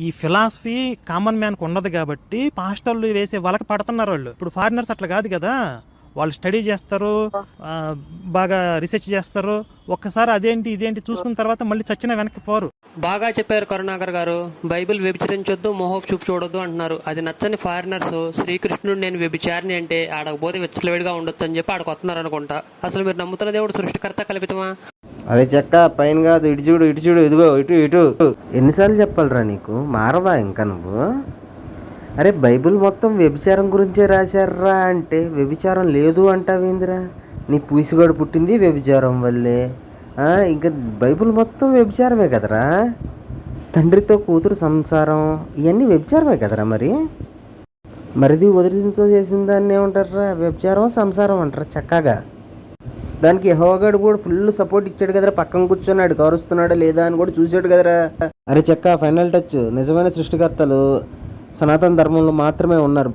ఈ philosophy common మ్యాన్కి ఉండదు కాబట్టి పాస్టర్లు వేసే వాళ్ళకి పడుతున్నారు వాళ్ళు. ఇప్పుడు ఫారినర్స్ అట్లా కాదు కదా. వాళ్ళు స్టడీ చేస్తారు బాగా రీసెర్చ్ చేస్తారు. ఒక్కసారి అదేంటి ఇదేంటి చూసుకున్న తర్వాత మళ్ళీ చచ్చిన వెనక్కి పోరు. బాగా చెప్పారు కరుణాకర్ గారు. బైబిల్ వ్యభిచరించొద్దు మోహపు చూపు చూడొద్దు అంటున్నారు. అది నచ్చని ఫారినర్స్ శ్రీకృష్ణుడు నేను వ్యభిచారిని అంటే ఆడకపోతే విచ్చలవిడిగా ఉండొచ్చు అని చెప్పి ఆడకొస్తున్నారు అనుకుంటా. అసలు మీరు నమ్ముతున్న దేవుడు సృష్టికర్త కల్పితమా? అదే చెక్క పైన కాదు ఇటు చూడు ఇటు చూడు ఇదిగో ఇటు ఇటు. ఎన్నిసార్లు చెప్పాలిరా నీకు? మారవా ఇంకా నువ్వు? అరే బైబిల్ మొత్తం వ్యభిచారం గురించే రాశారా అంటే వ్యభిచారం లేదు అంటావేందిరా నీ పూసిగాడు పుట్టింది వ్యభిచారం వల్లే. ఇంకా బైబిల్ మొత్తం వ్యభిచారమే కదరా? తండ్రితో కూతురు సంసారం ఇవన్నీ వ్యభిచారమే కదరా మరి? మరిది వదిలితో చేసిన దాన్ని ఏమంటారా వ్యభిచారం సంసారం అంటారా చక్కగా? దానికి యహోగాడు కూడా ఫుల్ సపోర్ట్ ఇచ్చాడు కదరా. పక్కన కూర్చున్నాడు కరుస్తున్నాడా లేదా అని కూడా చూశాడు కదరా. అరే చెక్క ఫైనల్ టచ్. నిజమైన సృష్టికర్తలు సనాతన ధర్మంలో మాత్రమే ఉన్నారు.